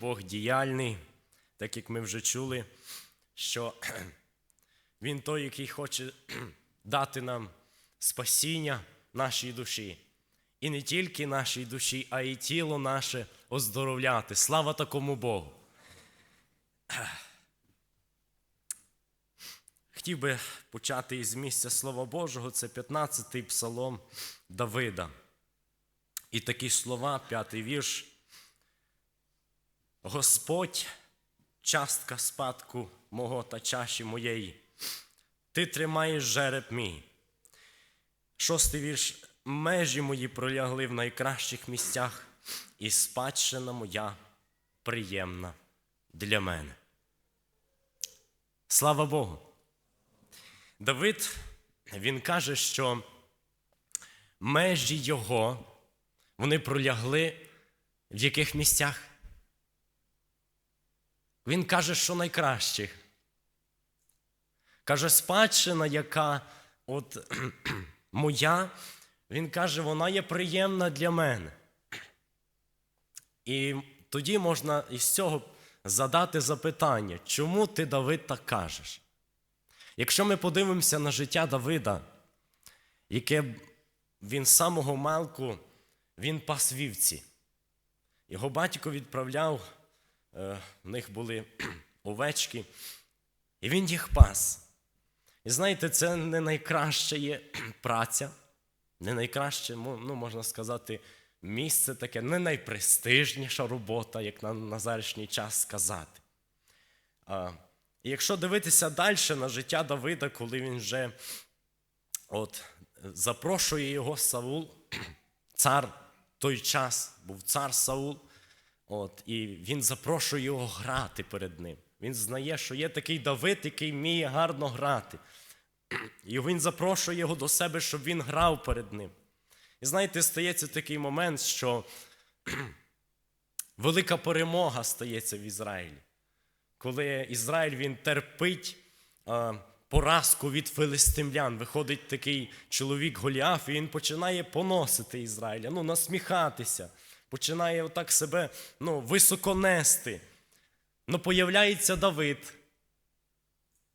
Бог діяльний, так як ми вже чули, що Він той, який хоче дати нам спасіння нашій душі. І не тільки нашій душі, а й тіло наше оздоровляти. Слава такому Богу. Хотів би почати із місця Слова Божого, це 15-й псалом Давида. І такі слова, п'ятий вірш. Господь, частка спадку мого та чаші моєї, ти тримаєш жереб мій. Шостий вірш. Межі мої пролягли в найкращих місцях, і спадщина моя приємна для мене. Слава Богу. Давид, він каже, що межі його, вони пролягли в яких місцях? Він каже, що найкращих. Каже, спадщина, яка от моя, він каже, вона є приємна для мене. І тоді можна із цього задати запитання, чому ти, Давид, так кажеш? Якщо ми подивимося на життя Давида, яке він з самого малку він пас вівці. Його батько відправляв, в них були овечки, і він їх пас. І знаєте, це не найкраща є праця, не найкраще, ну, можна сказати, місце таке, не найпрестижніша робота, як на назарішній час сказати. А, І якщо дивитися далі на життя Давида, коли він вже от, запрошує його Саул, цар той час був цар Саул, от, і він запрошує його грати перед ним. Він знає, що є такий Давид, який вміє гарно грати. І він запрошує його до себе, щоб він грав перед ним. І знаєте, стається такий момент, що велика перемога стається в Ізраїлі. Коли Ізраїль він терпить поразку від филистимлян, виходить такий чоловік Голіаф, і він починає поносити Ізраїля, ну, насміхатися, починає отак себе ну, високо нести. Ну, появляється Давид.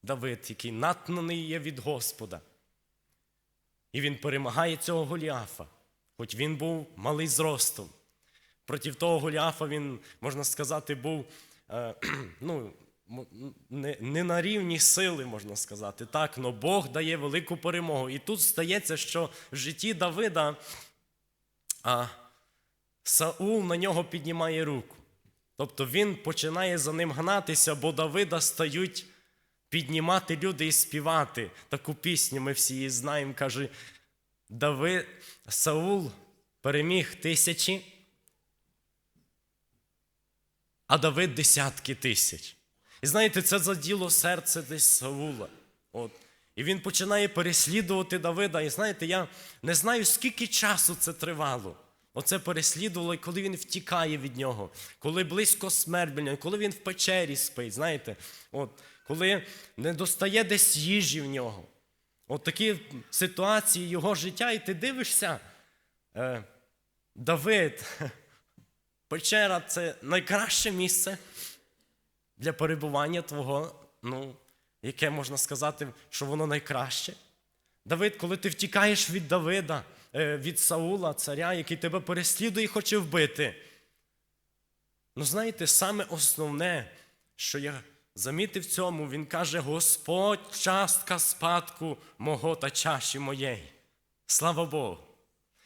Давид, який натнаний є від Господа. І він перемагає цього Голіафа, хоч він був малий зростом. Проти того Голіафа він, можна сказати, був е, ну, не, не на рівні сили, можна сказати. Так, але Бог дає велику перемогу. І тут стається, що в житті Давида а, Саул на нього піднімає руку. Тобто він починає за ним гнатися, бо Давида стають піднімати люди і співати таку пісню. Ми всі її знаємо. Каже, Давид, Саул переміг тисячі, а Давид десятки тисяч. І знаєте, це заділо серце десь Саула. От. І він починає переслідувати Давида. І знаєте, я не знаю, скільки часу це тривало. Оце переслідувало, коли він втікає від нього, коли близько смерть, коли він в печері спить, знаєте, от, коли не достає десь їжі в нього. От такі ситуації його життя, і ти дивишся, е, Давид, печера це найкраще місце для перебування твого, ну, яке можна сказати, що воно найкраще. Давид, коли ти втікаєш від Давида, від Саула, царя, який тебе переслідує і хоче вбити. Ну, знаєте, саме основне, що я замітив в цьому, він каже: Господь, частка спадку мого та чаші моєї. Слава Богу.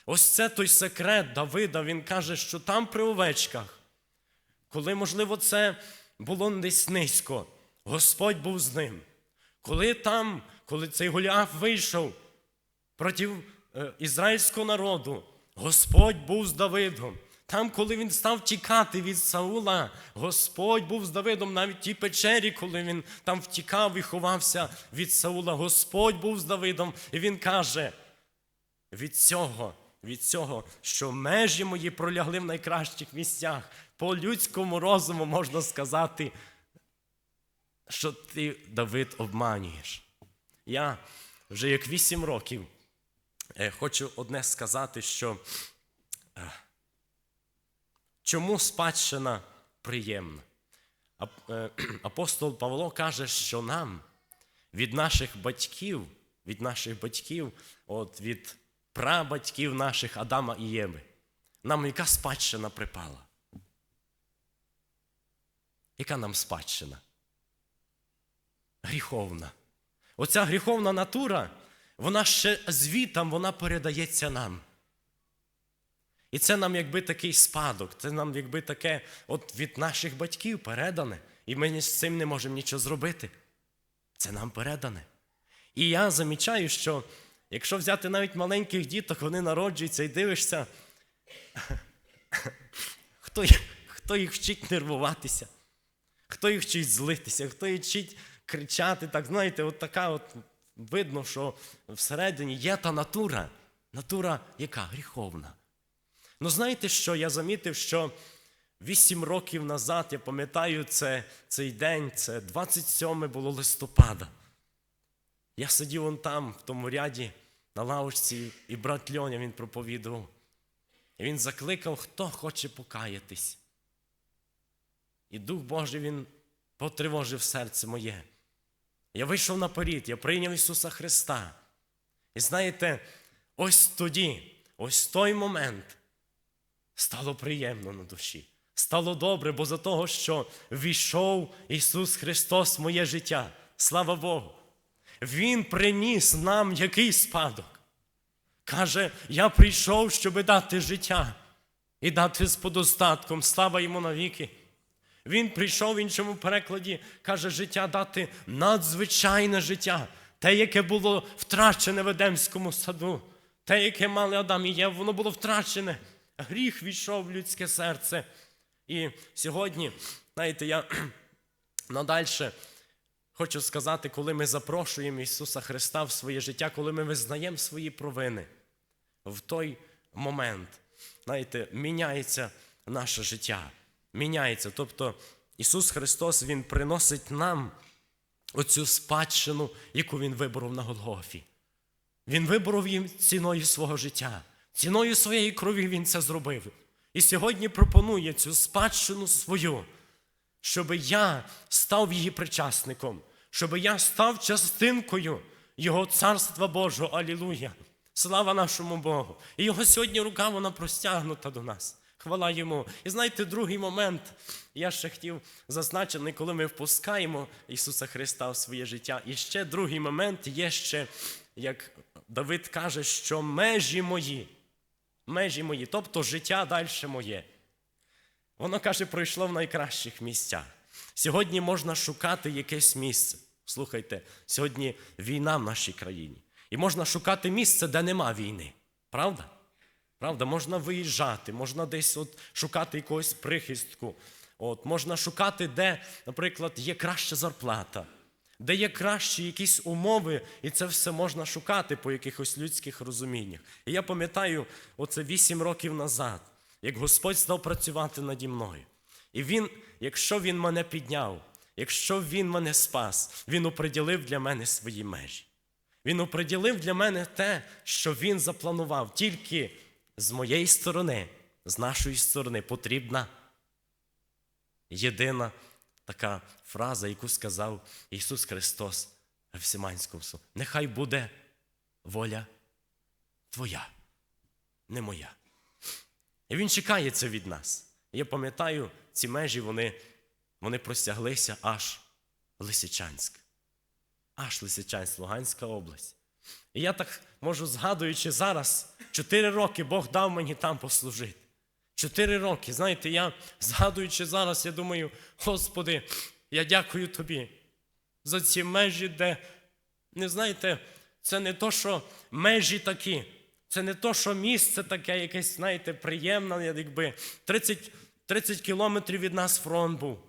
Ось це той секрет Давида. Він каже, що там при овечках, коли, можливо, це було десь низько, Господь був з ним. Коли там, коли цей Голіаф вийшов проти е, ізраїльського народу, Господь був з Давидом. Там, коли він став тікати від Саула, Господь був з Давидом навіть в тій печері, коли він там втікав і ховався від Саула. Господь був з Давидом, і він каже: від цього, від цього, що межі мої пролягли в найкращих місцях, по людському розуму можна сказати, що ти, Давид, обманюєш. Я вже як вісім років е, хочу одне сказати, що. Чому спадщина приємна. Е, Апостол Павло каже, що нам від наших батьків, від наших батьків, от від прабатьків наших Адама і Єви, нам яка спадщина припала? Яка нам спадщина? Гріховна. Оця гріховна натура, вона ще звітам вона передається нам. І це нам якби такий спадок, це нам якби таке от від наших батьків передане. І ми з цим не можемо нічого зробити. Це нам передане. І я замічаю, що якщо взяти навіть маленьких діток, вони народжуються і дивишся, хто, їх- хто їх вчить нервуватися, хто їх вчить злитися, хто їх вчить кричати. Так, знаєте, от така от видно, що всередині є та натура. Натура яка? Гріховна. Ну, знаєте що? Я замітив, що вісім років назад, я пам'ятаю це, цей день, це 27 було листопада. Я сидів вон там, в тому ряді, на лавочці, і брат Льоня він проповідував. І він закликав, хто хоче покаятись. І Дух Божий він потривожив серце моє. Я вийшов наперед, я прийняв Ісуса Христа. І знаєте, ось тоді, ось той момент стало приємно на душі. Стало добре, бо за того, що війшов Ісус Христос в моє життя. Слава Богу. Він приніс нам який спадок. Каже, я прийшов, щоб дати життя і дати з подостатком. Слава йому навіки. Він прийшов в іншому перекладі, каже, життя дати надзвичайне життя, те, яке було втрачене в Едемському саду, те, яке мали Адам і Єва, воно було втрачене. Гріх війшов в людське серце. І сьогодні, знаєте, я надальше хочу сказати, коли ми запрошуємо Ісуса Христа в своє життя, коли ми визнаємо свої провини, в той момент, знаєте, міняється наше життя. Міняється. Тобто Ісус Христос Він приносить нам оцю спадщину, яку Він виборов на Голгофі. Він виборов їм ціною свого життя, ціною своєї крові Він це зробив. І сьогодні пропонує цю спадщину свою, щоб я став її причасником, щоб я став частинкою Його Царства Божого. Алілуя! Слава нашому Богу! І його сьогодні рука вона простягнута до нас. Хвала йому. І знаєте, другий момент, я ще хотів зазначений, коли ми впускаємо Ісуса Христа в своє життя. І ще другий момент є ще, як Давид каже, що межі мої, межі мої, тобто життя далі моє. Воно каже, пройшло в найкращих місцях. Сьогодні можна шукати якесь місце. Слухайте, сьогодні війна в нашій країні. І можна шукати місце, де нема війни. Правда? Правда, можна виїжджати, можна десь от шукати якогось прихистку. От, можна шукати, де, наприклад, є краща зарплата, де є кращі якісь умови, і це все можна шукати по якихось людських розуміннях. І я пам'ятаю, оце вісім років назад, як Господь став працювати наді мною. І Він, якщо Він мене підняв, якщо Він мене спас, Він оприділив для мене свої межі. Він оприділив для мене те, що Він запланував. Тільки з моєї сторони, з нашої сторони потрібна єдина така фраза, яку сказав Ісус Христос в Сіманському суді. Нехай буде воля Твоя, не моя. І Він чекає це від нас. Я пам'ятаю, ці межі вони, вони простяглися аж Лисичанськ. Аж Лисичанськ, Луганська область. І я так можу, згадуючи зараз, чотири роки Бог дав мені там послужити. Чотири роки. Знаєте, я згадуючи зараз, я думаю, Господи, я дякую Тобі за ці межі, де, не знаєте, це не то, що межі такі, це не то, що місце таке, якесь, знаєте, приємне, якби 30, 30 кілометрів від нас фронт був.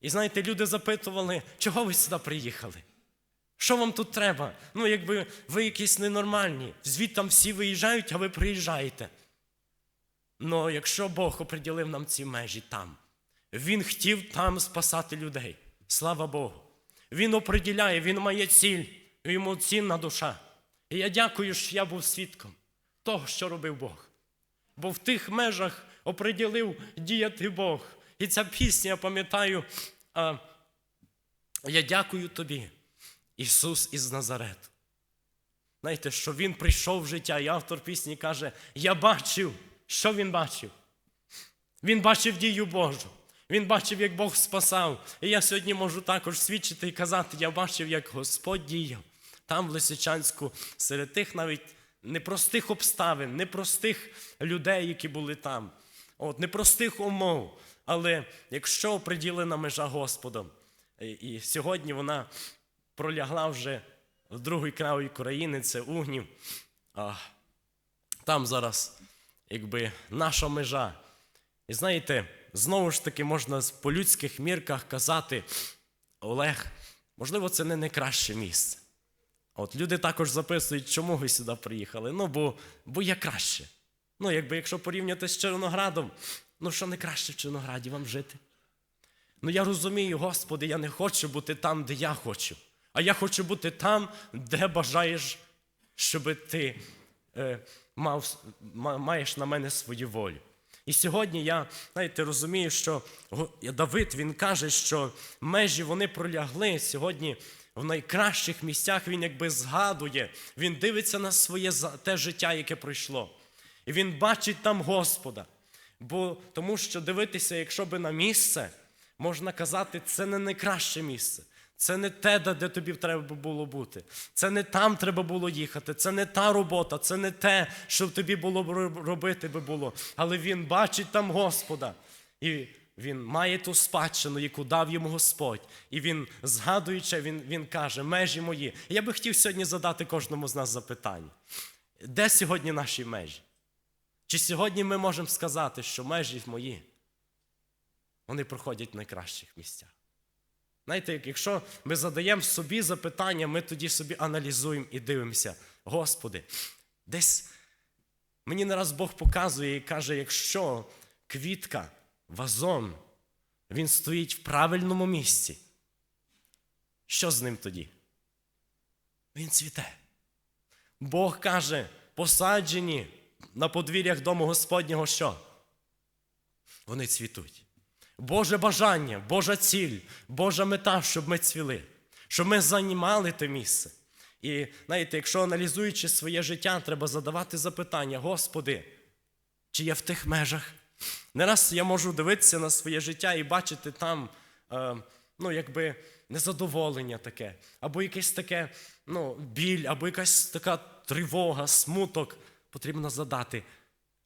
І знаєте, люди запитували, чого ви сюди приїхали? Що вам тут треба? Ну, якби ви якісь ненормальні. Звідти всі виїжджають, а ви приїжджаєте. Ну, якщо Бог оприділив нам ці межі там, Він хотів там спасати людей. Слава Богу. Він оприділяє, Він має ціль, йому цінна душа. І я дякую, що я був свідком того, що робив Бог. Бо в тих межах оприділив діяти Бог. І ця пісня, я пам'ятаю, я дякую тобі, Ісус із Назарету. Знаєте, що Він прийшов в життя, і автор пісні каже: Я бачив, що він бачив. Він бачив дію Божу. Він бачив, як Бог спасав. І я сьогодні можу також свідчити і казати, я бачив, як Господь діяв там, в Лисичанську, серед тих навіть непростих обставин, непростих людей, які були там, от, непростих умов. Але якщо оприділена межа Господом, і сьогодні вона пролягла вже в другий край України, це Угнів. А, там зараз, якби, наша межа. І знаєте, знову ж таки можна по людських мірках казати, Олег, можливо, це не найкраще місце. От люди також записують, чому ви сюди приїхали. Ну, бо, бо є краще. Ну, якби якщо порівняти з Червоноградом, ну що не краще в Червонограді вам жити? Ну я розумію, Господи, я не хочу бути там, де я хочу. А я хочу бути там, де бажаєш, щоб ти е, мав, маєш на мене свою волю. І сьогодні я, знаєте, розумію, що Давид він каже, що межі вони пролягли сьогодні в найкращих місцях. Він якби згадує, він дивиться на своє те життя, яке пройшло. І він бачить там Господа. Бо тому що дивитися, якщо би на місце, можна казати, це не найкраще місце. Це не те, де тобі треба було бути. Це не там треба було їхати. Це не та робота, це не те, що тобі було б робити би було. Але він бачить там Господа. І він має ту спадщину, яку дав йому Господь. І він, згадуючи, він, він каже: межі мої. Я би хотів сьогодні задати кожному з нас запитання. Де сьогодні наші межі? Чи сьогодні ми можемо сказати, що межі мої, вони проходять в найкращих місцях? Знаєте, якщо ми задаємо собі запитання, ми тоді собі аналізуємо і дивимося, Господи, десь мені не раз Бог показує і каже, якщо квітка, вазон, він стоїть в правильному місці, що з ним тоді? Він цвіте. Бог каже, посаджені на подвір'ях дому Господнього що? Вони цвітуть. Боже бажання, Божа ціль, Божа мета, щоб ми цвіли, щоб ми займали те місце. І знаєте, якщо аналізуючи своє життя, треба задавати запитання: Господи, чи я в тих межах? Не раз я можу дивитися на своє життя і бачити там, е, ну, якби незадоволення таке, або якесь таке ну, біль, або якась така тривога, смуток. Потрібно задати,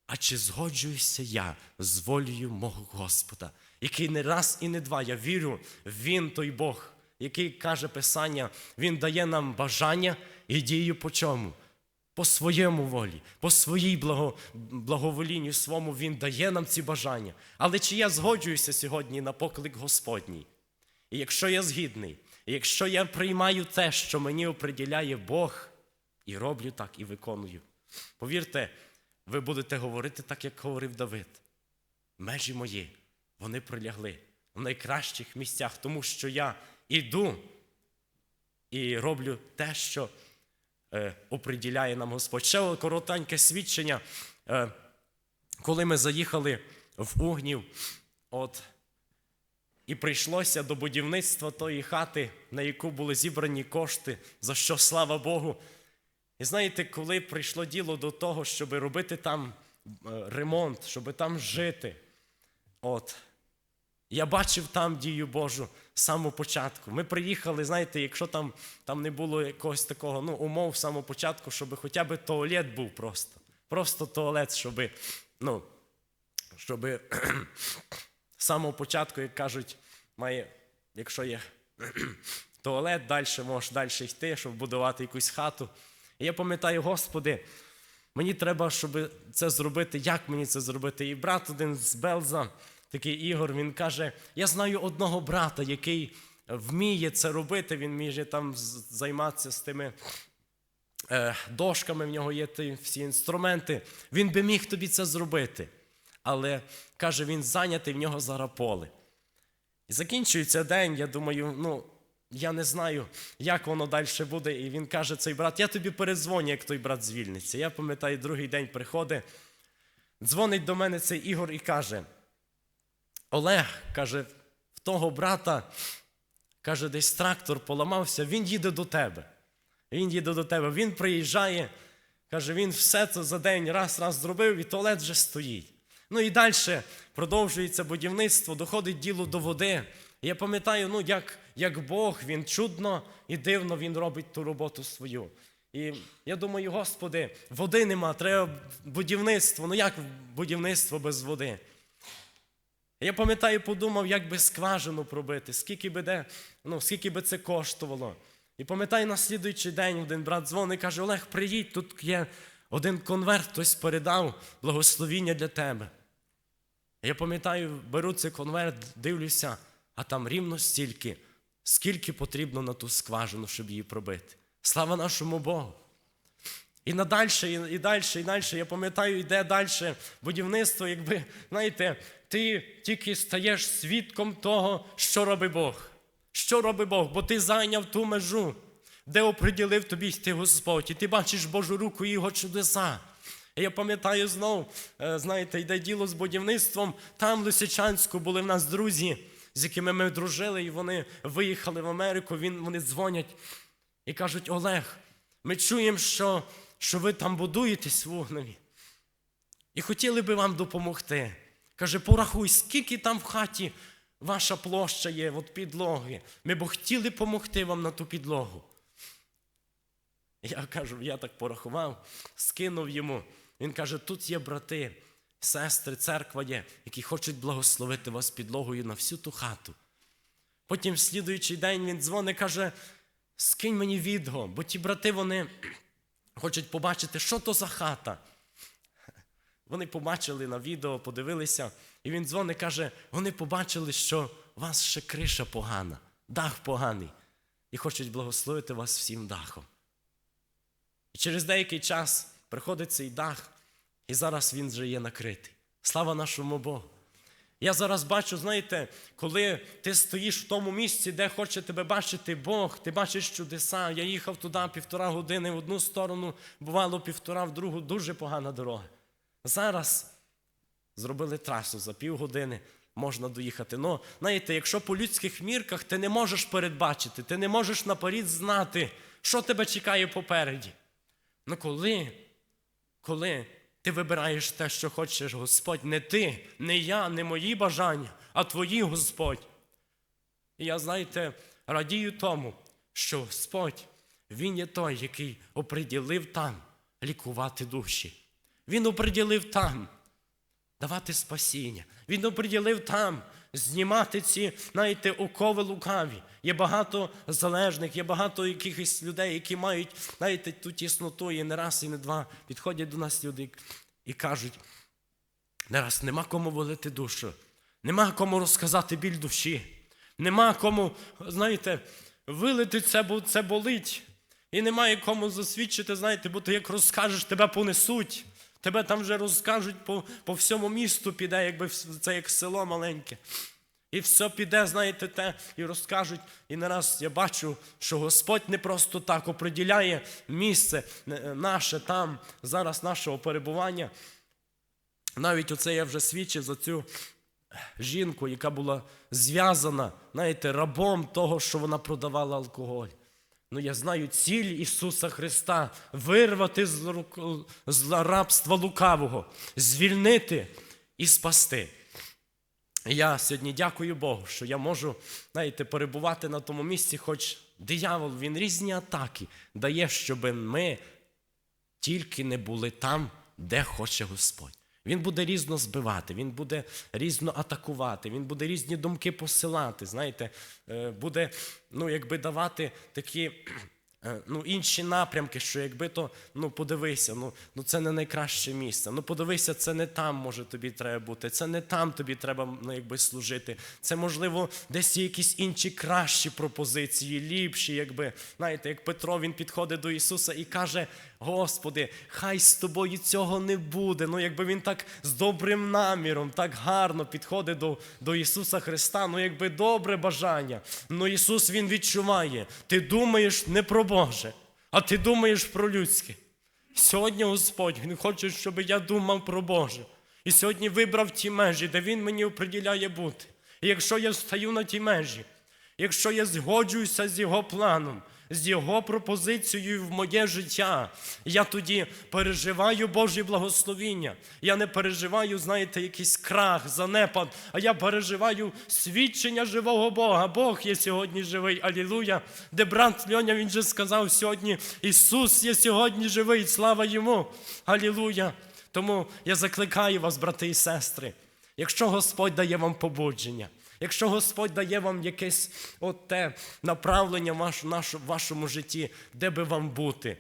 а чи згоджуюся я з волею мого Господа, який не раз і не два, я вірю, Він той Бог, який каже Писання, Він дає нам бажання і дію по чому? По своєму волі, по своїй благо, благоволінню своєму Він дає нам ці бажання. Але чи я згоджуюся сьогодні на поклик Господній? І якщо я згідний, і якщо я приймаю те, що мені оприділяє Бог, і роблю так, і виконую, повірте, ви будете говорити так, як говорив Давид. Межі мої, вони пролягли в найкращих місцях, тому що я іду і роблю те, що е, оприділяє нам Господь. Ще коротеньке свідчення. Е, коли ми заїхали в Угнів, от, і прийшлося до будівництва тої хати, на яку були зібрані кошти, за що слава Богу. І знаєте, коли прийшло діло до того, щоб робити там е, ремонт, щоб там жити, от, я бачив там дію Божу з самого початку. Ми приїхали, знаєте, якщо там, там не було якогось такого ну, умов з самого початку, щоб хоча б туалет був просто. Просто туалет, щоб, ну, щоб з самого початку, як кажуть, має, якщо є туалет, далі можеш далі йти, щоб будувати якусь хату. І я пам'ятаю, Господи, мені треба, щоб це зробити. Як мені це зробити? І брат один з Белза, такий Ігор, він каже: Я знаю одного брата, який вміє це робити, він може там займатися з тими е, дошками, в нього є ті всі інструменти. Він би міг тобі це зробити. Але каже, він зайнятий в нього зараз поле. І закінчується день, я думаю, ну, я не знаю, як воно далі буде. І він каже, цей брат, я тобі передзвоню, як той брат звільниться. Я пам'ятаю, другий день приходить, дзвонить до мене цей Ігор і каже: Олег каже, в того брата, каже, десь трактор поламався, він їде до тебе. Він їде до тебе, він приїжджає, каже, він все це за день раз раз зробив, і туалет вже стоїть. Ну і далі продовжується будівництво, доходить діло до води. Я пам'ятаю, ну як, як Бог, він чудно і дивно він робить ту роботу свою. І я думаю, Господи, води нема, треба будівництво. Ну як будівництво без води? Я пам'ятаю, подумав, як би скважину пробити, скільки би де, ну, скільки би це коштувало. І пам'ятаю, на слідуючий день один брат дзвонить і каже: Олег, приїдь, тут є один конверт, хтось передав благословіння для тебе. Я пам'ятаю, беру цей конверт, дивлюся, а там рівно стільки, скільки потрібно на ту скважину, щоб її пробити. Слава нашому Богу! І надальше, і, і далі, і далі. Я пам'ятаю, йде далі будівництво, якби, знаєте, ти тільки стаєш свідком того, що робить Бог. Що робить Бог? Бо ти зайняв ту межу, де оприділив тобі йти Господь, і ти бачиш Божу руку і його чудеса. І я пам'ятаю знов, е, знаєте, йде діло з будівництвом. Там, в Лисичанську, були в нас друзі, з якими ми дружили, і вони виїхали в Америку. Він, вони дзвонять і кажуть: Олег, ми чуємо, що, що ви там будуєтесь в Угнові. І хотіли би вам допомогти. Каже, порахуй, скільки там в хаті ваша площа є, от підлоги. Ми б хотіли допомогти вам на ту підлогу. Я кажу, я так порахував, скинув йому. Він каже: тут є брати, сестри, церква є, які хочуть благословити вас підлогою на всю ту хату. Потім, в слідуючий день, він дзвонить, каже: скинь мені відео, бо ті брати вони хочуть побачити, що то за хата. Вони побачили на відео, подивилися, і він дзвонить, каже: вони побачили, що у вас ще криша погана, дах поганий, і хочуть благословити вас всім дахом. І через деякий час приходить цей дах, і зараз він вже є накритий. Слава нашому Богу. Я зараз бачу, знаєте, коли ти стоїш в тому місці, де хоче тебе бачити Бог, ти бачиш чудеса. Я їхав туди півтора години в одну сторону, бувало півтора в другу, дуже погана дорога. Зараз зробили трасу за півгодини, можна доїхати. Ну, знаєте, якщо по людських мірках ти не можеш передбачити, ти не можеш наперед знати, що тебе чекає попереді. Ну коли, коли ти вибираєш те, що хочеш, Господь, не ти, не я, не мої бажання, а твої Господь. І я, знаєте, радію тому, що Господь, Він є той, який оприділив там лікувати душі. Він оприділив там давати спасіння. Він оприділив там знімати ці, знаєте, окови лукаві. Є багато залежних, є багато якихось людей, які мають, знаєте, ту тісноту, і не раз, і не два підходять до нас люди і кажуть, не раз нема кому волити душу, нема кому розказати біль душі, нема кому, знаєте, вилити це, бо це болить. І немає кому засвідчити, знаєте, бо ти як розкажеш, тебе понесуть. Тебе там вже розкажуть по по всьому місту піде, якби це як село маленьке. І все піде, знаєте, те, і розкажуть. І не раз я бачу, що Господь не просто так оприділяє місце наше там, зараз нашого перебування. Навіть оце я вже свідчив за цю жінку, яка була зв'язана, знаєте, рабом того, що вона продавала алкоголь. Ну, я знаю ціль Ісуса Христа вирвати з рабства лукавого, звільнити і спасти. Я сьогодні дякую Богу, що я можу, знаєте, перебувати на тому місці, хоч диявол, він різні атаки дає, щоб ми тільки не були там, де хоче Господь. Він буде різно збивати, він буде різно атакувати, він буде різні думки посилати. Знаєте, е, буде ну, якби давати такі ну, інші напрямки, що якби то ну, подивися, ну, ну це не найкраще місце. Ну подивися, це не там може тобі треба бути, це не там тобі треба ну, якби, служити. Це, можливо, десь є якісь інші кращі пропозиції, ліпші, якби. Знаєте, як Петро він підходить до Ісуса і каже. Господи, хай з тобою цього не буде. Ну, якби він так з добрим наміром, так гарно підходить до до Ісуса Христа, ну якби добре бажання. Ну Ісус Він відчуває. Ти думаєш не про Боже, а ти думаєш про людське. Сьогодні Господь Він хоче, щоб я думав про Боже. І сьогодні вибрав ті межі, де Він мені оприділяє бути. І якщо я стаю на ті межі, якщо я згоджуюся з Його планом, з Його пропозицією в моє життя, я тоді переживаю Божі благословіння. Я не переживаю, знаєте, якийсь крах, занепад, а я переживаю свідчення живого Бога. Бог є сьогодні живий. Алілуя. Де брат Льоня, він же сказав сьогодні: Ісус є сьогодні живий, слава йому. Алілуя. Тому я закликаю вас, брати і сестри, якщо Господь дає вам побудження, якщо Господь дає вам якесь от те направлення в вашому житті, де би вам бути,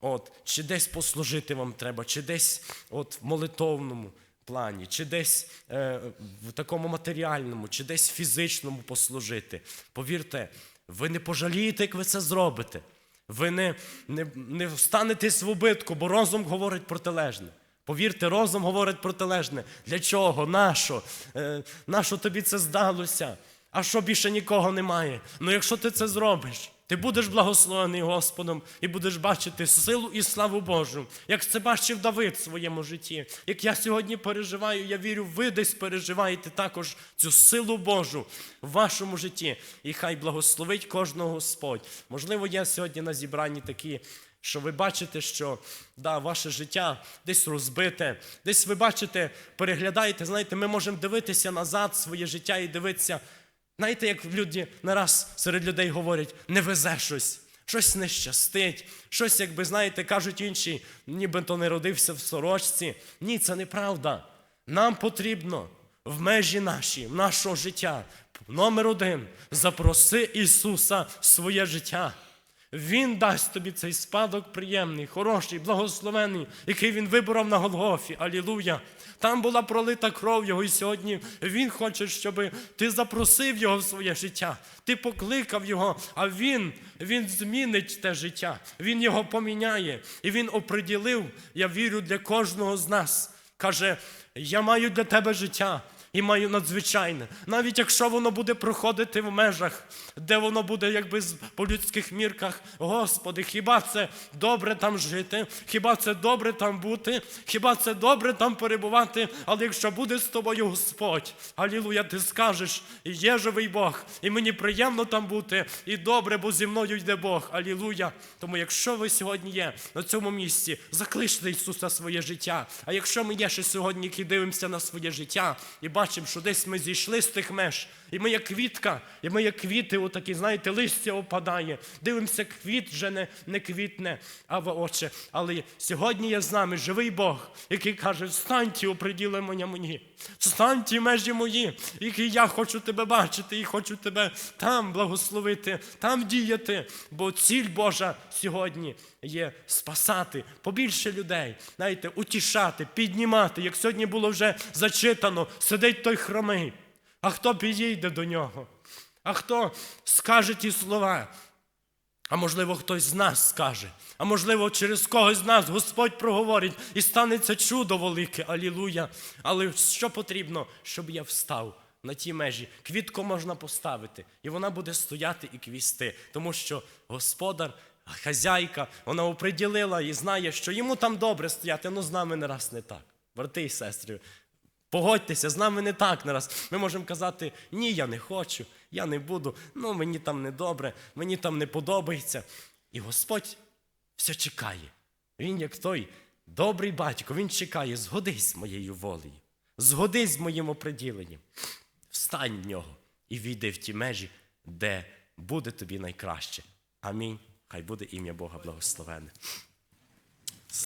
от, чи десь послужити вам треба, чи десь от, в молитовному плані, чи десь е, в такому матеріальному, чи десь фізичному послужити. Повірте, ви не пожалієте, як ви це зробите. Ви не, не, не встанетесь в убитку, бо розум говорить протилежне. Повірте, розум говорить протилежне. Для чого? Нащо? Е, нащо тобі це здалося? А що більше нікого немає? Ну якщо ти це зробиш, ти будеш благословений Господом і будеш бачити силу і славу Божу, як це бачив Давид в своєму житті. Як я сьогодні переживаю, я вірю, ви десь переживаєте також цю силу Божу в вашому житті. І хай благословить кожного Господь. Можливо, я сьогодні на зібранні такі що ви бачите, що да, ваше життя десь розбите, десь ви бачите, переглядаєте, знаєте, ми можемо дивитися назад своє життя і дивитися. Знаєте, як люди нараз серед людей говорять, не везе щось, щось не щастить, щось, якби, знаєте, кажуть інші, ніби то не родився в сорочці. Ні, це неправда. Нам потрібно в межі наші, в нашого життя. Номер один запроси Ісуса в своє життя. Він дасть тобі цей спадок приємний, хороший, благословений, який він виборов на Голгофі. Алілуя! Там була пролита кров Його, і сьогодні Він хоче, щоб ти запросив Його в своє життя. Ти покликав Його, а Він, Він змінить те життя, Він його поміняє. І Він оприділив, я вірю, для кожного з нас. Каже, я маю для тебе життя. І маю надзвичайне, навіть якщо воно буде проходити в межах, де воно буде якби по людських мірках, Господи, хіба це добре там жити? Хіба це добре там бути? Хіба це добре там перебувати? Але якщо буде з тобою Господь, алілуя, ти скажеш, є живий Бог, і мені приємно там бути, і добре, бо зі мною йде Бог. Алілуя. Тому якщо ви сьогодні є на цьому місці, закличте Ісуса своє життя. А якщо ми є ще сьогодні, які дивимося на своє життя і бачимо, що десь ми зійшли з тих меж, і ми як квітка, і ми як квіти, отакі, знаєте, листя опадає. Дивимося, квіт вже не, не квітне, а в очі. Але сьогодні є з нами живий Бог, який каже: встаньте, оприділення мені, встаньте межі мої, які я хочу тебе бачити і хочу тебе там благословити, там діяти. Бо ціль Божа сьогодні є спасати побільше людей, знаєте, утішати, піднімати. Як сьогодні було вже зачитано, сидить той хромий. А хто підійде до нього? А хто скаже ті слова? А можливо, хтось з нас скаже, а можливо, через когось з нас Господь проговорить і станеться чудо велике, алілуя. Але що потрібно, щоб я встав на ті межі? Квітку можна поставити, і вона буде стояти і квісти, тому що господар, хазяйка, вона оприділила і знає, що йому там добре стояти, але з нами не раз не так. Брати і сестри, Погодьтеся, з нами не так нараз. Ми можемо казати, ні, я не хочу, я не буду, ну мені там не добре, мені там не подобається. І Господь все чекає. Він, як той добрий батько, він чекає, згодись з моєю волею, згодись з моїм оприділенням. Встань в нього і війди в ті межі, де буде тобі найкраще. Амінь. Хай буде ім'я Бога благословене.